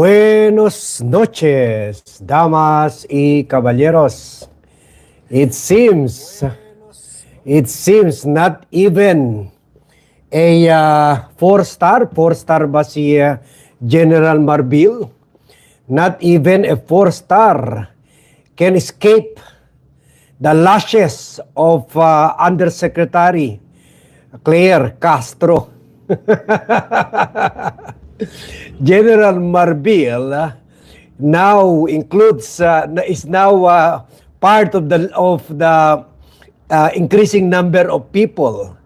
Buenos noches, damas y caballeros. It seems, it seems not even a uh, four-star, four-star ba si uh, General Marbil? Not even a four-star can escape the lashes of uh, Undersecretary Claire Castro. General Marbil uh, now includes uh, is now uh, part of the of the uh, increasing number of people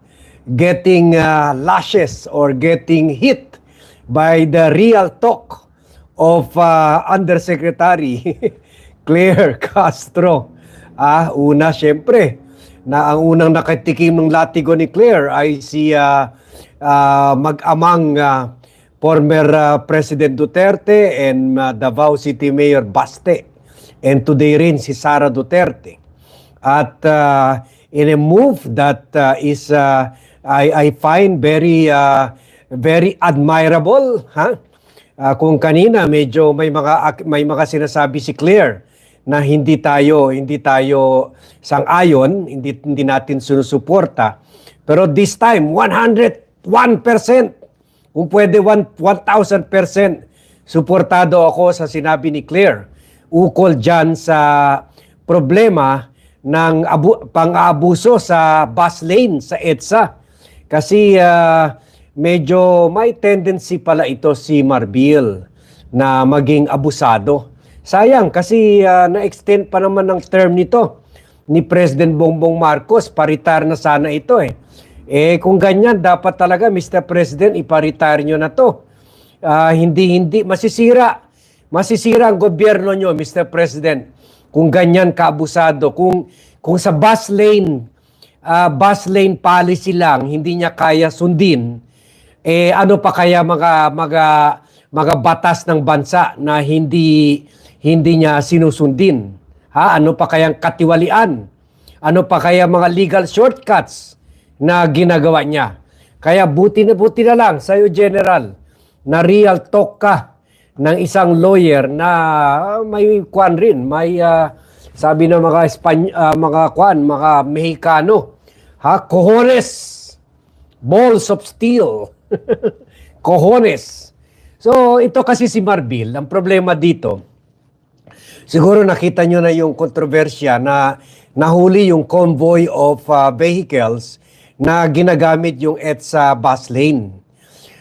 getting uh, lashes or getting hit by the real talk of uh, Undersecretary Claire Castro. Ah, una syempre na ang unang nakatikim ng latigo ni Claire ay si ah, ah, mag-amang ah, former ah, President Duterte and ah, Davao City Mayor Baste and today rin si Sara Duterte. At ah, in a move that ah, is ah, I I find very ah, very admirable, ha? Ah, kung kanina medyo may mga may mga sinasabi si Claire na hindi tayo hindi tayo sang-ayon, hindi hindi natin sinusuporta. Pero this time 101%, kung pwede 1 1000% suportado ako sa sinabi ni Claire. Ukol diyan sa problema ng abu- pang-aabuso sa bus lane sa EDSA. Kasi ah, medyo may tendency pala ito si Marbil na maging abusado. Sayang kasi ah, na-extend pa naman ng term nito ni President Bongbong Marcos. Paritar na sana ito eh. Eh kung ganyan, dapat talaga Mr. President, iparitar nyo na to. Ah, hindi, hindi, masisira. Masisira ang gobyerno nyo, Mr. President. Kung ganyan kaabusado. Kung, kung sa bus lane, ah, bus lane policy lang, hindi niya kaya sundin, eh ano pa kaya mga mga mga batas ng bansa na hindi hindi niya sinusundin? Ha? Ano pa kayang katiwalian? Ano pa kaya mga legal shortcuts na ginagawa niya? Kaya buti na buti na lang sa iyo General na real talk ka ng isang lawyer na may kwan rin, may ah, sabi ng mga Espany- ah, mga kwan, mga Mexicano, ha, cojones balls of steel. Cojones. So, ito kasi si Marbil, ang problema dito, siguro nakita nyo na yung kontrobersya na nahuli yung convoy of uh, vehicles na ginagamit yung EDSA bus lane.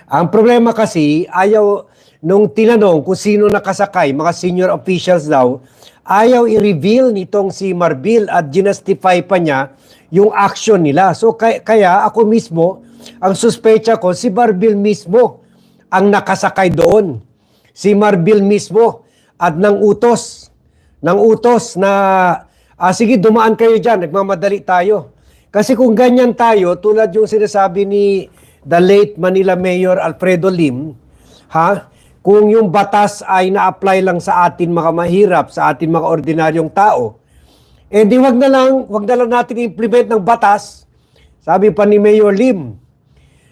Ang problema kasi, ayaw, nung tinanong kung sino nakasakay, mga senior officials daw, ayaw i-reveal nitong si Marbil at ginastify pa niya yung action nila. So kaya, kaya ako mismo, ang suspecha ko, si Marbil mismo ang nakasakay doon. Si Marbil mismo at nang utos, nang utos na, ah, sige dumaan kayo dyan, nagmamadali tayo. Kasi kung ganyan tayo, tulad yung sinasabi ni the late Manila Mayor Alfredo Lim, ha? Kung yung batas ay na-apply lang sa atin mga mahirap, sa atin mga ordinaryong tao, eh di wag na lang, wag na lang natin implement ng batas. Sabi pa ni Mayor Lim,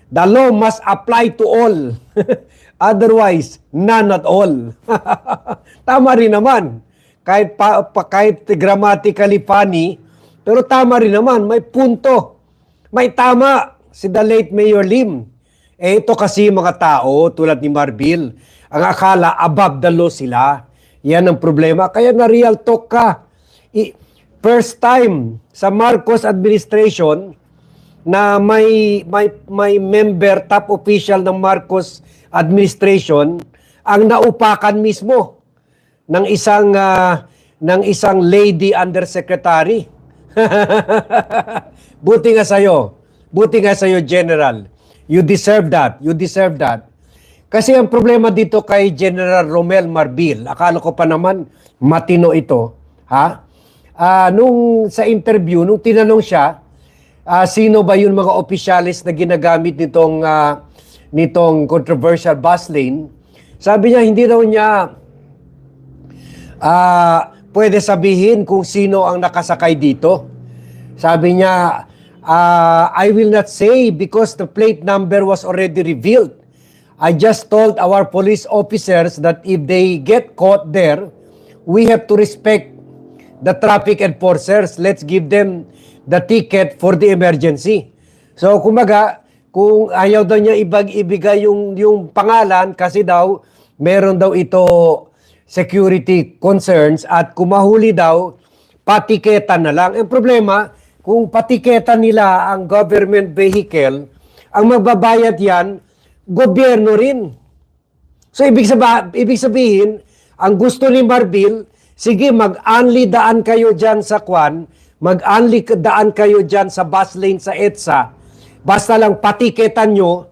the law must apply to all. Otherwise, none at all. tama rin naman. Kahit, pa, pa, kahit grammatically funny, pero tama rin naman, may punto. May tama si the late Mayor Lim. Eh ito kasi mga tao tulad ni Marbil, ang akala above the law sila. Yan ang problema. Kaya na real talk ka. I- first time sa Marcos administration na may may may member top official ng Marcos administration ang naupakan mismo ng isang ah, ng isang lady undersecretary. Buti nga sa'yo. Buti nga sa'yo, General. You deserve that. You deserve that. Kasi ang problema dito kay General Romel Marbil, akala ko pa naman matino ito, ha? Ah, nung sa interview, nung tinanong siya, ah, sino ba yung mga opisyalis na ginagamit nitong ah, nitong controversial bus lane, sabi niya hindi daw niya ah, pwede sabihin kung sino ang nakasakay dito. Sabi niya, ah, I will not say because the plate number was already revealed. I just told our police officers that if they get caught there, we have to respect the traffic enforcers. Let's give them the ticket for the emergency. So, kumbaga, kung ayaw daw niya ibag ibigay yung, yung pangalan kasi daw meron daw ito security concerns at kumahuli daw, patiketan na lang. Ang problema, kung patiketan nila ang government vehicle, ang magbabayad yan, gobyerno rin. So ibig, saba, ibig sabihin, ang gusto ni Marbil, sige mag-unli daan kayo dyan sa Kwan, mag-unli daan kayo dyan sa bus lane sa EDSA, basta lang patiketan nyo,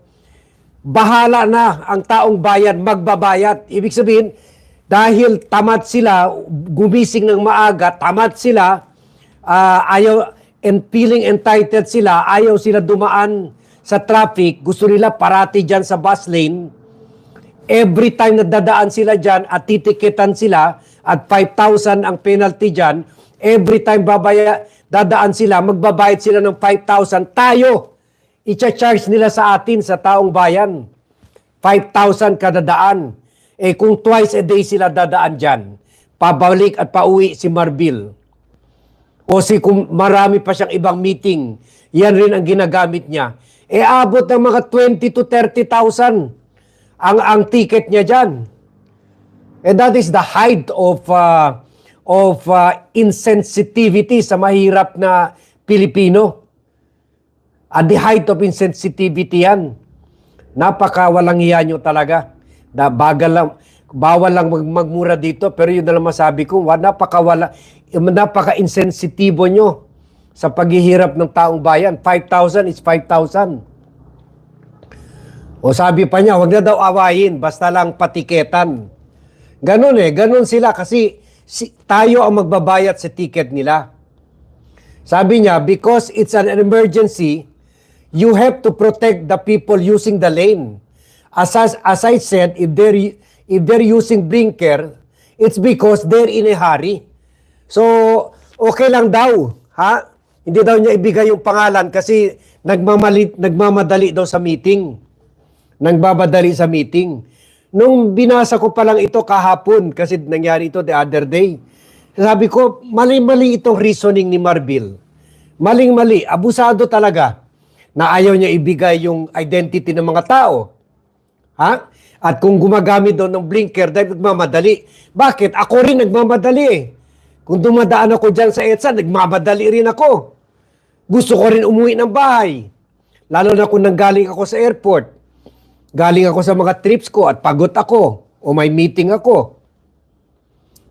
bahala na ang taong bayan magbabayad. Ibig sabihin, dahil tamad sila, gumising ng maaga, tamad sila, ah, ayaw, and feeling entitled sila, ayaw sila dumaan sa traffic, gusto nila parati dyan sa bus lane, every time na dadaan sila dyan at titiketan sila at 5,000 ang penalty dyan, every time babaya, dadaan sila, magbabayad sila ng 5,000, tayo, i-charge nila sa atin, sa taong bayan. 5,000 kada daan. Eh kung twice a day sila dadaan dyan, pabalik at pauwi si Marbil. O si kung marami pa siyang ibang meeting, yan rin ang ginagamit niya. E abot ng mga 20 to 30,000 ang ang ticket niya diyan. And that is the height of uh, of uh, insensitivity sa mahirap na Pilipino. At the height of insensitivity yan. Napaka walang hiya nyo talaga. Na bagal lang, bawal lang mag- magmura dito, pero yun na lang masabi ko, wa, napaka wala, napaka insensitibo nyo sa paghihirap ng taong bayan. 5,000 is 5,000. O sabi pa niya, wag na daw awayin, basta lang patiketan. Ganon eh, ganon sila kasi si, tayo ang magbabayad sa ticket nila. Sabi niya, because it's an emergency, you have to protect the people using the lane. As, as, as I said, if they're, if they're using blinker, it's because they're in a hurry. So, okay lang daw, ha? Hindi daw niya ibigay yung pangalan kasi nagmamali, nagmamadali daw sa meeting. Nagbabadali sa meeting. Nung binasa ko pa lang ito kahapon, kasi nangyari ito the other day, sabi ko, mali-mali itong reasoning ni Marbil. Maling-mali, abusado talaga na ayaw niya ibigay yung identity ng mga tao. Ha? At kung gumagamit doon ng blinker dahil nagmamadali. Bakit? Ako rin nagmamadali eh. Kung dumadaan ako dyan sa EDSA, nagmamadali rin ako. Gusto ko rin umuwi ng bahay. Lalo na kung nanggaling ako sa airport. Galing ako sa mga trips ko at pagod ako o may meeting ako.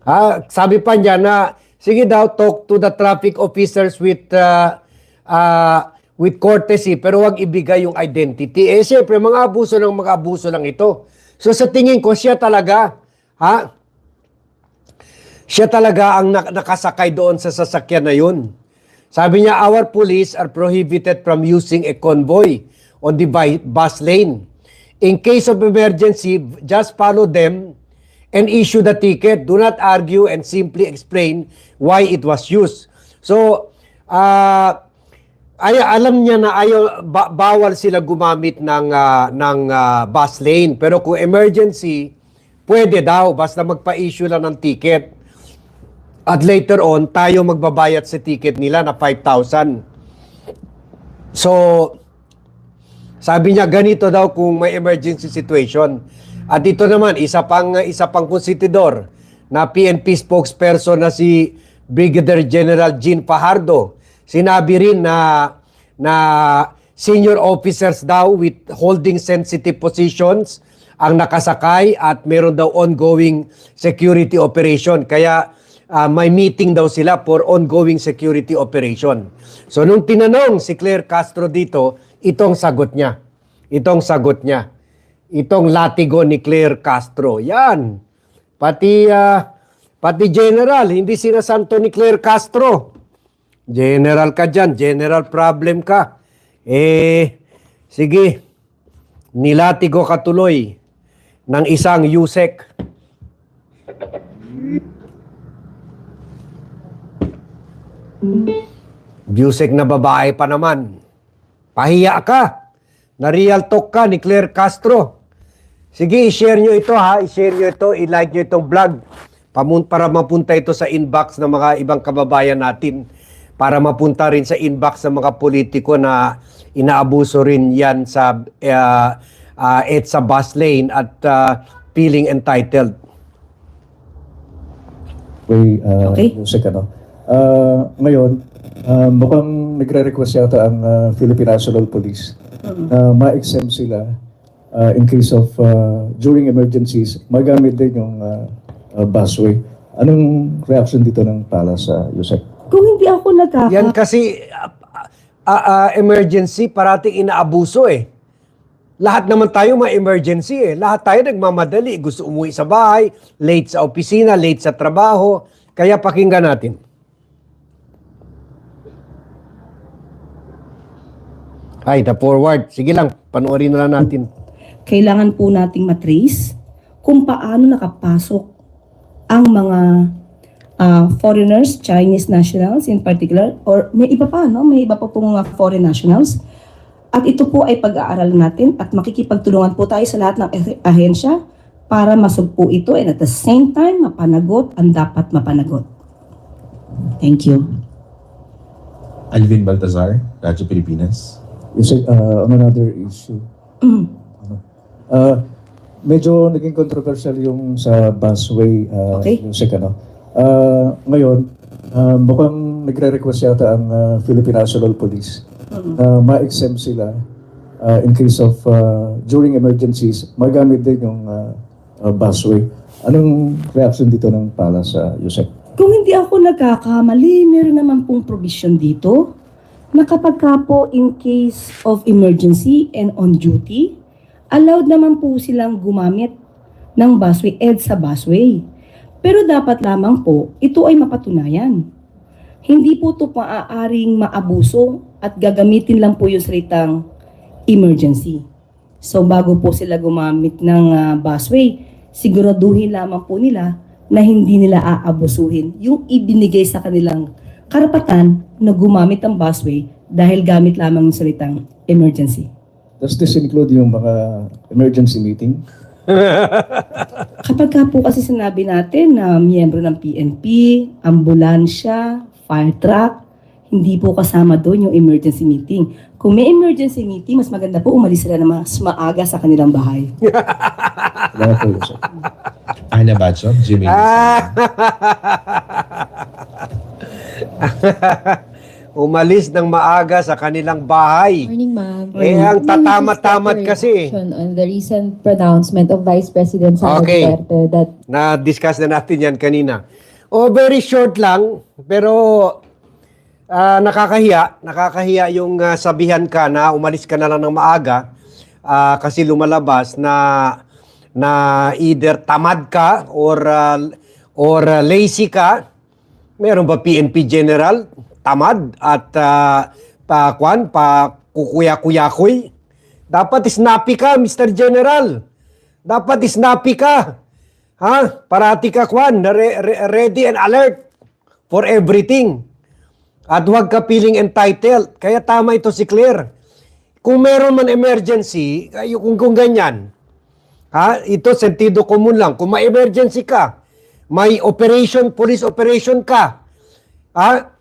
Ha, sabi pa niya na sige daw talk to the traffic officers with uh, uh, with courtesy pero wag ibigay yung identity. Eh siyempre mga abuso ng mga abuso lang ito. So sa tingin ko siya talaga ha siya talaga ang nak- nakasakay doon sa sasakyan na yun. Sabi niya, our police are prohibited from using a convoy on the bus lane. In case of emergency, just follow them and issue the ticket. Do not argue and simply explain why it was used. So, ah, ay alam niya na ayaw ba- bawal sila gumamit ng ah, ng ah, bus lane pero kung emergency pwede daw basta magpa-issue lang ng ticket at later on tayo magbabayad sa ticket nila na 5,000 so sabi niya ganito daw kung may emergency situation. At ito naman isa pang isa pang konstitudor na PNP spokesperson na si Brigadier General Jean Fajardo. Sinabi rin na na senior officers daw with holding sensitive positions ang nakasakay at meron daw ongoing security operation. Kaya ah, may meeting daw sila for ongoing security operation. So nung tinanong si Claire Castro dito, itong sagot niya. Itong sagot niya. Itong latigo ni Claire Castro. Yan. Pati ah, pati general, hindi sinasanto ni Claire Castro. General ka dyan, general problem ka. Eh, sige, nilatigo ka tuloy ng isang USEC. Busek na babae pa naman. Pahiya ka. Na real talk ka ni Claire Castro. Sige, i-share nyo ito ha. I-share nyo ito, i-like nyo itong vlog. Pamun para mapunta ito sa inbox ng mga ibang kababayan natin. Para mapunta rin sa inbox ng mga politiko na inaabuso rin yan sa uh, uh, EDSA bus lane at uh, feeling entitled. Way, uh, Okay. Yusek, ano. Ah, ngayon, ah, mukhang nagre-request yata ang ah, Philippine National Police na ma-exempt sila ah, in case of ah, during emergencies, magamit din yung ah, ah, busway. Anong reaction dito ng pala sa Yusek? Kung hindi ako nagkaka... Yan kasi uh, uh, uh, emergency parating inaabuso eh. Lahat naman tayo may emergency eh. Lahat tayo nagmamadali, gusto umuwi sa bahay, late sa opisina, late sa trabaho. Kaya pakinggan natin. Ay, the forward. Sige lang, panoorin na lang natin. kailangan po nating matrace kung paano nakapasok ang mga ah, foreigners, Chinese nationals in particular, or may iba pa, no? May iba pa pong mga foreign nationals. At ito po ay pag-aaralan natin at makikipagtulungan po tayo sa lahat ng ahensya para masugpo ito and at the same time mapanagot ang dapat mapanagot. Thank you. Alvin Baltazar, Radyo Pilipinas. Yusek, ah, on another issue. Ah, medyo naging controversial yung sa busway, uh, Okay. Yusek, ano. Ah, ngayon, ah, mukhang nagre-request yata ang ah, Philippine National Police na ma-exempt sila ah, in case of ah, during emergencies, magamit din yung ah, ah, busway. Anong reaction dito ng pala sa Yusek? Kung hindi ako nagkakamali, meron naman pong provision dito na kapag ka po in case of emergency and on duty, allowed naman po silang gumamit ng busway, EDSA busway. Pero dapat lamang po, ito ay mapatunayan. Hindi po ito maaaring maabuso at gagamitin lang po yung salitang emergency. So bago po sila gumamit ng ah, busway, siguraduhin lamang po nila na hindi nila aabusuhin yung ibinigay sa kanilang karapatan na gumamit ng busway dahil gamit lamang yung salitang emergency. Does this include yung mga emergency meeting? Kapag ka po kasi sinabi natin na miyembro ng PNP, ambulansya, fire truck, hindi po kasama doon yung emergency meeting. Kung may emergency meeting, mas maganda po umalis sila na mas maaga sa kanilang bahay. Salamat po, Yusek. Ana Batchok, Jimmy. Ah! Umalis ng maaga sa kanilang bahay. Morning, ma'am. Eh, ang is kasi. On the recent pronouncement of Vice President Sara Okay. Duterte that Na-discuss na natin yan kanina. O, very short lang, pero ah, nakakahiya. Nakakahiya yung ah, sabihan ka na umalis ka na lang ng maaga ah, kasi lumalabas na na either tamad ka or ah, or ah, lazy ka. Meron ba PNP General? Tamad at uh, pa kwan pa kukuya-kuyakoy. Dapat snappy ka, Mr. General. Dapat snappy ka. Ha? Parati ka kwan, re- re- ready and alert for everything. At huwag ka feeling entitled. Kaya tama ito si Claire. Kung meron man emergency, kung, kung ganyan, ha? ito sentido common lang. Kung may emergency ka, may operation, police operation ka, ha?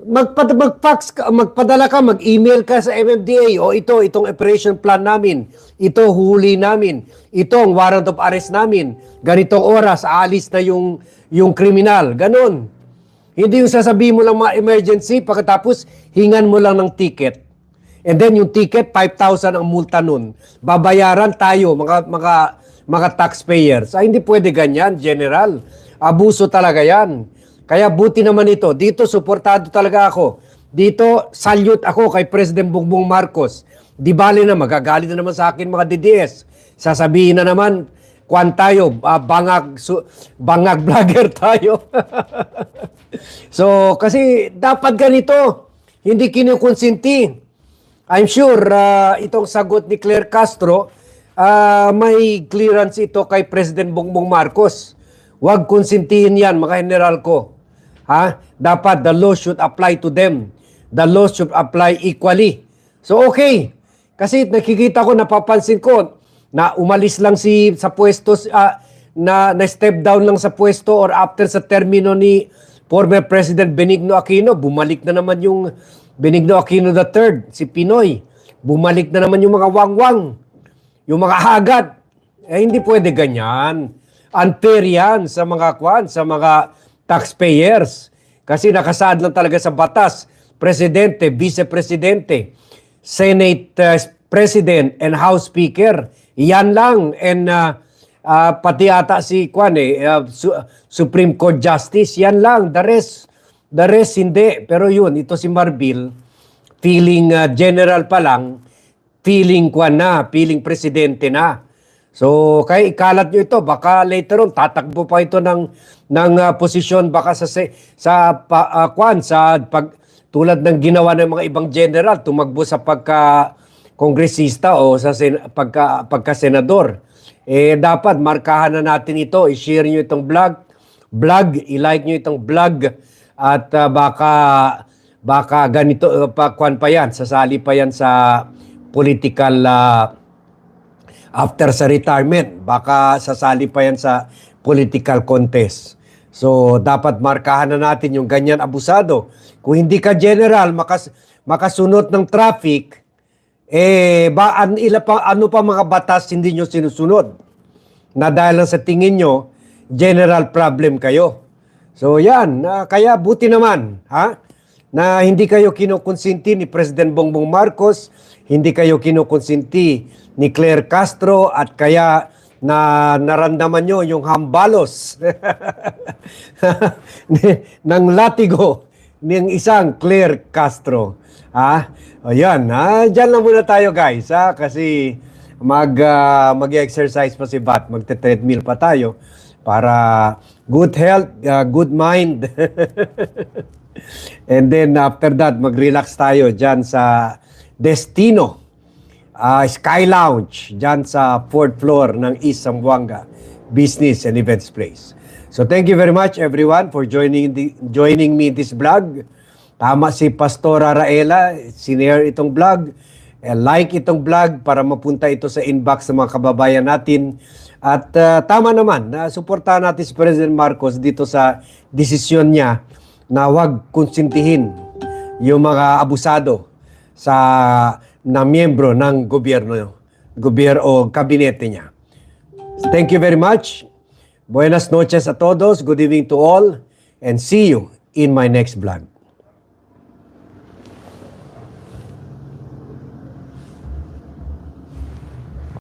Magpad magfax ka, magpadala ka, mag-email ka sa MMDA o ito itong operation plan namin. Ito huli namin. Ito ang warrant of arrest namin. Ganitong oras aalis na yung yung kriminal. Ganon. Hindi yung sasabihin mo lang mga emergency pagkatapos hingan mo lang ng ticket. And then yung ticket 5,000 ang multa nun. Babayaran tayo mga mga mga taxpayers. Ay hindi pwede ganyan, general. Abuso talaga 'yan. Kaya buti naman ito. Dito, suportado talaga ako. Dito, salute ako kay President Bongbong Marcos. Di bali na, magagalit na naman sa akin mga DDS. Sasabihin na naman, kwan tayo, ah, bangag, su- bangag vlogger tayo. so, kasi dapat ganito. Hindi kinukonsinti. I'm sure ah, itong sagot ni Claire Castro, ah, may clearance ito kay President Bongbong Marcos. Huwag konsintihin yan, mga general ko. Ha? Dapat the law should apply to them. The law should apply equally. So okay. Kasi nakikita ko, napapansin ko, na umalis lang si sa pwesto ah, na na step down lang sa pwesto or after sa termino ni former President Benigno Aquino, bumalik na naman yung Benigno Aquino III, si Pinoy. Bumalik na naman yung mga wangwang, yung mga hagat. Eh, hindi pwede ganyan. Unfair yan sa mga kwan, sa mga taxpayers. Kasi nakasaad lang talaga sa batas, Presidente, Vice-Presidente, Senate uh, President, and House Speaker. Yan lang. And uh, uh, pati ata si Kwan eh, uh, Su- Supreme Court Justice, yan lang. The rest, the rest hindi. Pero yun, ito si Marbil, feeling uh, general pa lang, feeling Kwan na, feeling Presidente na. So, kaya ikalat nyo ito, baka later on tatakbo pa ito ng ng uh, posisyon. Baka sa sa pa, uh, kwan sa pag tulad ng ginawa ng mga ibang general tumakbo sa pagka kongresista o sa sen, pagka pagka senador. Eh dapat markahan na natin ito, i-share niyo itong vlog, vlog, i-like niyo itong vlog. At uh, baka baka ganito uh, pa kwan pa yan, sasali pa yan sa political uh, after sa retirement, baka sasali pa yan sa political contest. So, dapat markahan na natin yung ganyan abusado. Kung hindi ka general, makas, makasunod ng traffic, eh, ba, an, ila pa, ano pa mga batas hindi nyo sinusunod? Na dahil lang sa tingin nyo, general problem kayo. So, yan. ah, kaya buti naman, ha? Na hindi kayo kinukonsinti ni President Bongbong Marcos, hindi kayo kinukonsinti ni Claire Castro at kaya na naramdaman nyo yung hambalos ng latigo ng isang Claire Castro. Ah, ayan, ah, dyan lang muna tayo guys, ah, kasi mag ah, mag-exercise pa si Bat, magte-treadmill pa tayo para good health, ah, good mind. And then after that, mag-relax tayo dyan sa Destino ah, Sky Lounge dyan sa fourth floor ng East Zamboanga Business and Events Place. So thank you very much everyone for joining the, joining me this vlog. Tama si Pastora Raela, sinare itong vlog. Eh, like itong vlog para mapunta ito sa inbox ng mga kababayan natin. At ah, tama naman, na suportahan natin si President Marcos dito sa desisyon niya na huwag konsintihin yung mga abusado sa na miyembro ng gobyerno, gobyerno o kabinete niya. Thank you very much. Buenas noches a todos. Good evening to all. And see you in my next vlog.